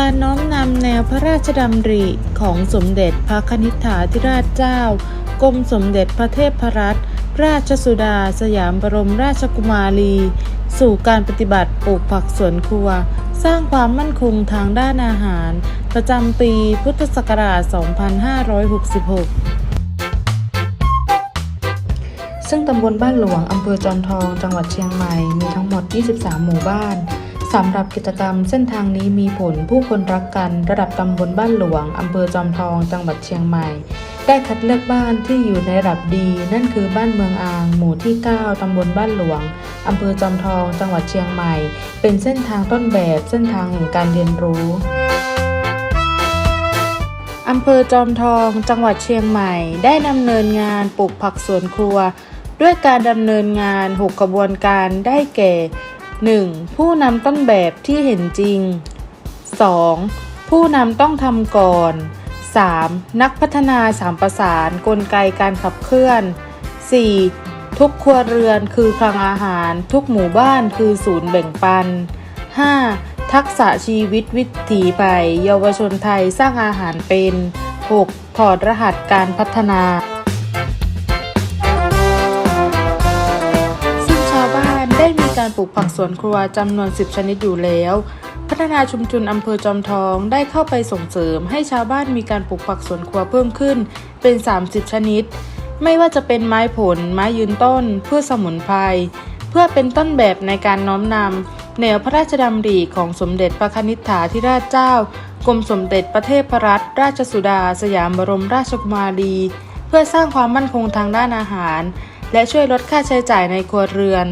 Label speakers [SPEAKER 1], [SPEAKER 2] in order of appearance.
[SPEAKER 1] การน้อมนำแนวพระราชดำริของสมเด็จพระคณิษฐาธิราชเจ้า กรมสมเด็จพระเทพรัตนราชสุดาสยามบรมราชกุมารี สู่การปฏิบัติปลูกผักสวนครัว สร้างความมั่นคงทางด้านอาหาร ประจำปีพุทธศักราช 2566 ซึ่งตำบลบ้านหลวงอำเภอจอมทอง จังหวัดเชียงใหม่ มีทั้งหมด 23 หมู่บ้าน สำหรับกิจกรรมเส้นทางนี้มีผลผู้คนรักกันระดับตำบลบ้านหลวง อำเภอจอมทอง จังหวัดเชียงใหม่ ได้คัดเลือกบ้านที่อยู่ในระดับดี นั่นคือบ้านเมืองอาง หมู่ที่ 9 ตำบลบ้านหลวง อำเภอจอมทอง จังหวัดเชียงใหม่ เป็นเส้นทางต้นแบบเส้นทางแห่งการเรียนรู้อำเภอจอมทอง จังหวัดเชียงใหม่ ได้ดำเนินงานปลูกผักสวนครัว ด้วยการดำเนินงาน 6 กระบวนการได้แก่ 1. ผู้นำต้นแบบที่เห็นจริง 2. ผู้นำต้องทำก่อน 3. นักพัฒนาสามประสานกลไกการขับเคลื่อน 4. ทุกครัวเรือนคือคลังอาหาร ทุกหมู่บ้านคือศูนย์แบ่งปัน 5. ทักษะชีวิตวิถีใหม่เยาวชนไทยสร้างอาหารเป็น 6. ถอดรหัสการพัฒนา การปลูกผักสวนครัวจำนวน 10 ชนิดอยู่แล้ว พัฒนาชุมชนอำเภอจอมทองได้เข้าไปส่งเสริมให้ชาวบ้านมีการปลูกผักสวนครัวเพิ่มขึ้นเป็น 30 ชนิด ไม่ว่าจะเป็นไม้ผล ไม้ยืนต้นพืชสมุนไพรเพื่อเป็นต้นแบบในการน้อมนำแนวพระราชดำริของสมเด็จพระคณิษฐาธิราชเจ้ากรมสมเด็จพระเทพรัตนราชสุดา สยามบรมราชกุมารี เพื่อสร้างความมั่นคงทางด้านอาหาร และช่วยลดค่าใช้จ่ายในครัวเรือน